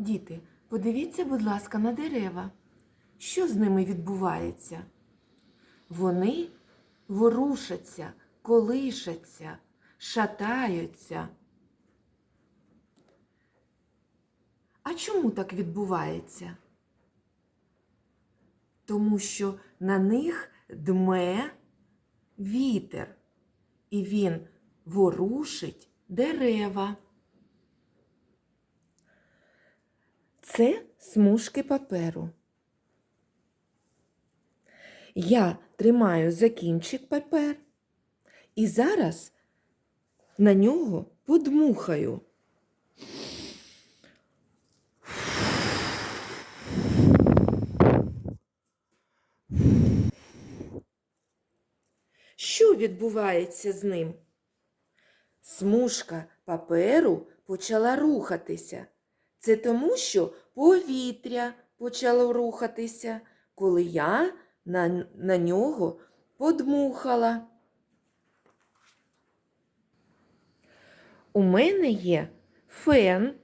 Діти, подивіться, будь ласка, на дерева. Що з ними відбувається? Вони ворушаться, колишаться, шатаються. А чому так відбувається? Тому що на них дме вітер, і він ворушить дерева. Це смужки паперу. Я тримаю за кінчик папер і зараз на нього подмухаю. Що відбувається з ним? Смужка паперу почала рухатися. Це тому, що повітря почало рухатися, коли я на, на нього подмухала. У мене є фен,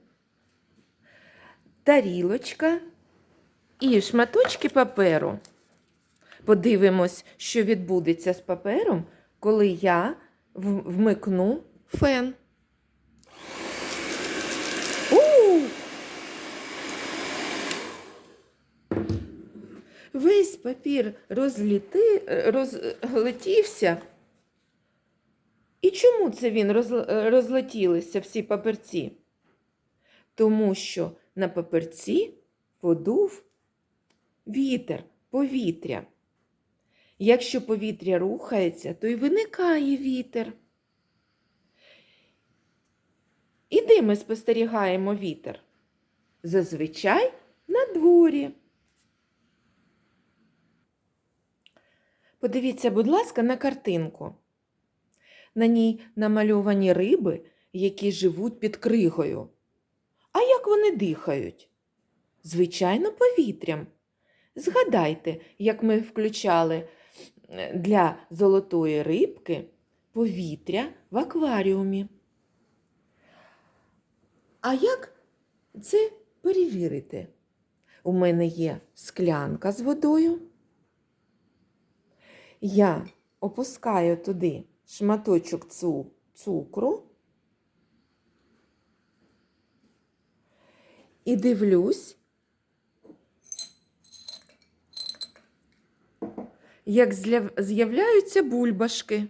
тарілочка і шматочки паперу. Подивимось, що відбудеться з папером, коли я вмикну фен. У! Весь папір розліти, розлетівся. І чому це він розл- розлетілися всі паперці? Тому що на паперці подув вітер, повітря. Якщо повітря рухається, то й виникає вітер. І де ми спостерігаємо вітер? Зазвичай на дворі. Подивіться, будь ласка, на картинку. На ній намальовані риби, які живуть під кригою. А як вони дихають? Звичайно, повітрям. Згадайте, як ми включали е, для золотої рибки повітря в акваріумі. А як це перевірити? У мене є склянка з водою. Я опускаю туди шматочок цу- цукру і дивлюсь, як з'являються бульбашки.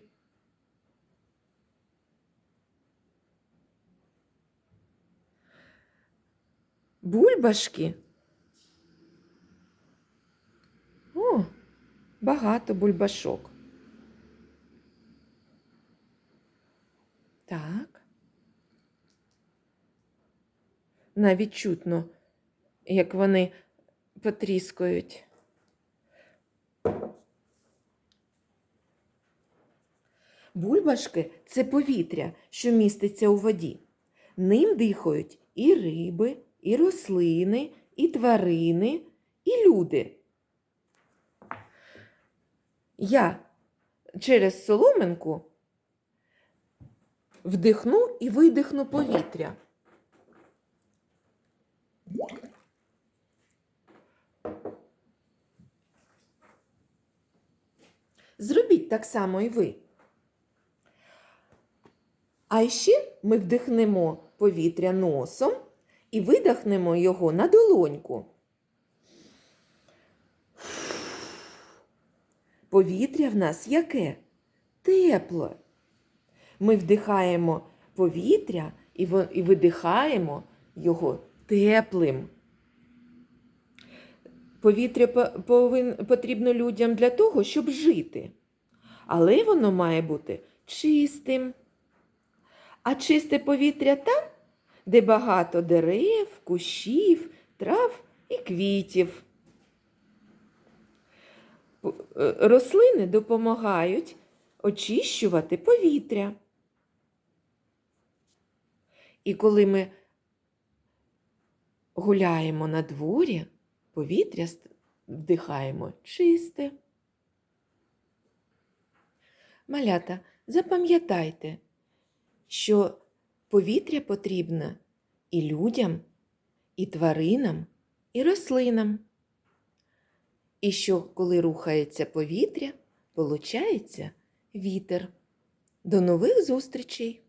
Бульбашки. Багато бульбашок. Так. Навіть чутно, як вони потріскують. Бульбашки це повітря, що міститься у воді. Ним дихають і риби, і рослини, і тварини, і люди. Я через соломинку вдихну і видихну повітря. Зробіть так само і ви. А ще ми вдихнемо повітря носом і видихнемо його на долоньку. Повітря в нас яке? Тепле. Ми вдихаємо повітря і видихаємо його теплим. Повітря потрібно людям для того, щоб жити. Але воно має бути чистим. А чисте повітря там, де багато дерев, кущів, трав і квітів. Е, Рослини допомагають очищувати повітря. І коли ми гуляємо на дворі, повітря вдихаємо чисте. Малята, запам'ятайте, що повітря потрібне і людям, і тваринам, і рослинам. І що, коли рухається повітря, получається вітер. До нових зустрічей!